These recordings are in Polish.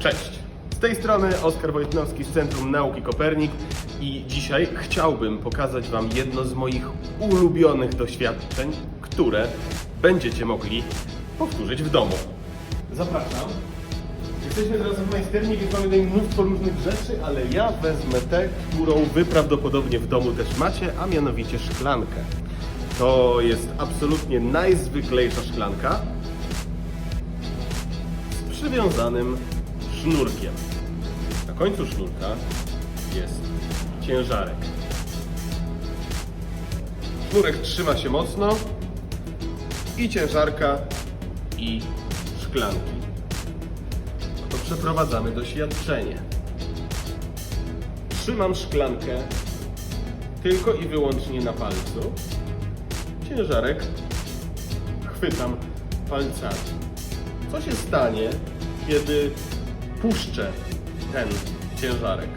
Cześć! Z tej strony Oskar Wojtnowski z Centrum Nauki Kopernik i dzisiaj chciałbym pokazać Wam jedno z moich ulubionych doświadczeń, które będziecie mogli powtórzyć w domu. Zapraszam. Jesteśmy teraz w majsterni, więc mamy tutaj mnóstwo różnych rzeczy, ale ja wezmę tę, którą Wy prawdopodobnie w domu też macie, a mianowicie szklankę. To jest absolutnie najzwyklejsza szklanka, z przywiązanym sznurkiem. Na końcu sznurka jest ciężarek. Sznurek trzyma się mocno i ciężarka i szklanki. To przeprowadzamy doświadczenie. Trzymam szklankę tylko i wyłącznie na palcu. Ciężarek chwytam palcami. Co się stanie, kiedy puszczę ten ciężarek?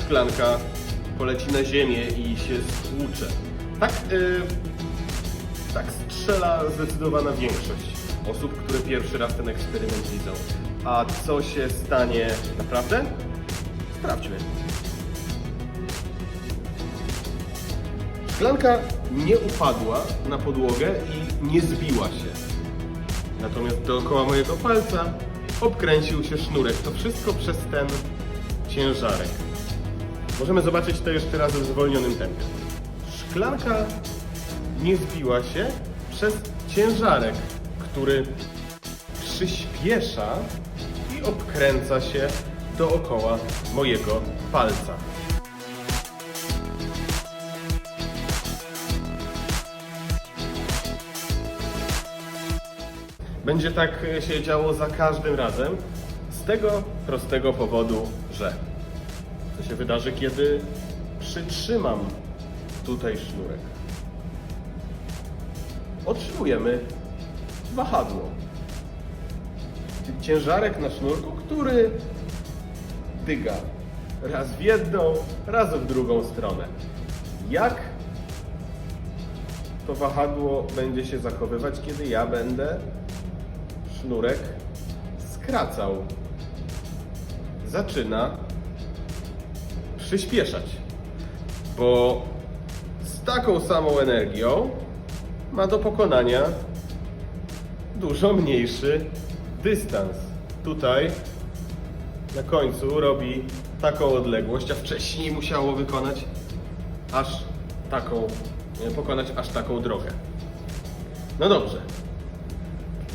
Szklanka poleci na ziemię i się stłucze. Tak, yy, tak strzela zdecydowana większość osób, które pierwszy raz ten eksperyment widzą. A co się stanie naprawdę? Sprawdźmy. Szklanka nie upadła na podłogę i nie zbiła się. Natomiast dookoła mojego palca obkręcił się sznurek. To wszystko przez ten ciężarek. Możemy zobaczyć to jeszcze raz w zwolnionym tempie. Szklanka nie zbiła się przez ciężarek, który przyspiesza i obkręca się dookoła mojego palca. Będzie tak się działo za każdym razem. Z tego prostego powodu, że co się wydarzy, kiedy przytrzymam tutaj sznurek? Otrzymujemy wahadło. Ciężarek na sznurku, który dyga raz w jedną, raz w drugą stronę. Jak to wahadło będzie się zachowywać, kiedy ja będę sznurek skracał. Zaczyna przyspieszać, bo z taką samą energią ma do pokonania dużo mniejszy dystans. Tutaj na końcu robi taką odległość, a wcześniej musiało wykonać aż taką, pokonać aż taką drogę. No dobrze.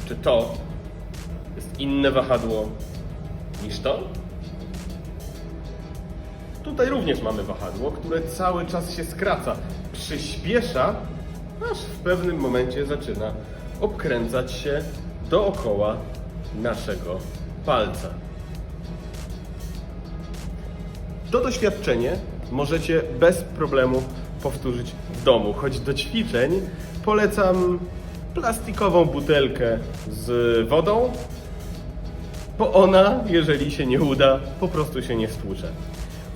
Czy to jest inne wahadło niż to? Tutaj również mamy wahadło, które cały czas się skraca, przyspiesza, aż w pewnym momencie zaczyna obkręcać się dookoła naszego palca. To doświadczenie możecie bez problemu powtórzyć w domu, choć do ćwiczeń polecam plastikową butelkę z wodą, bo ona, jeżeli się nie uda, po prostu się nie stłucze.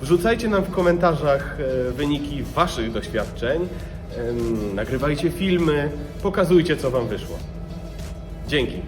Wrzucajcie nam w komentarzach e, wyniki Waszych doświadczeń, nagrywajcie filmy, pokazujcie co Wam wyszło. Dzięki.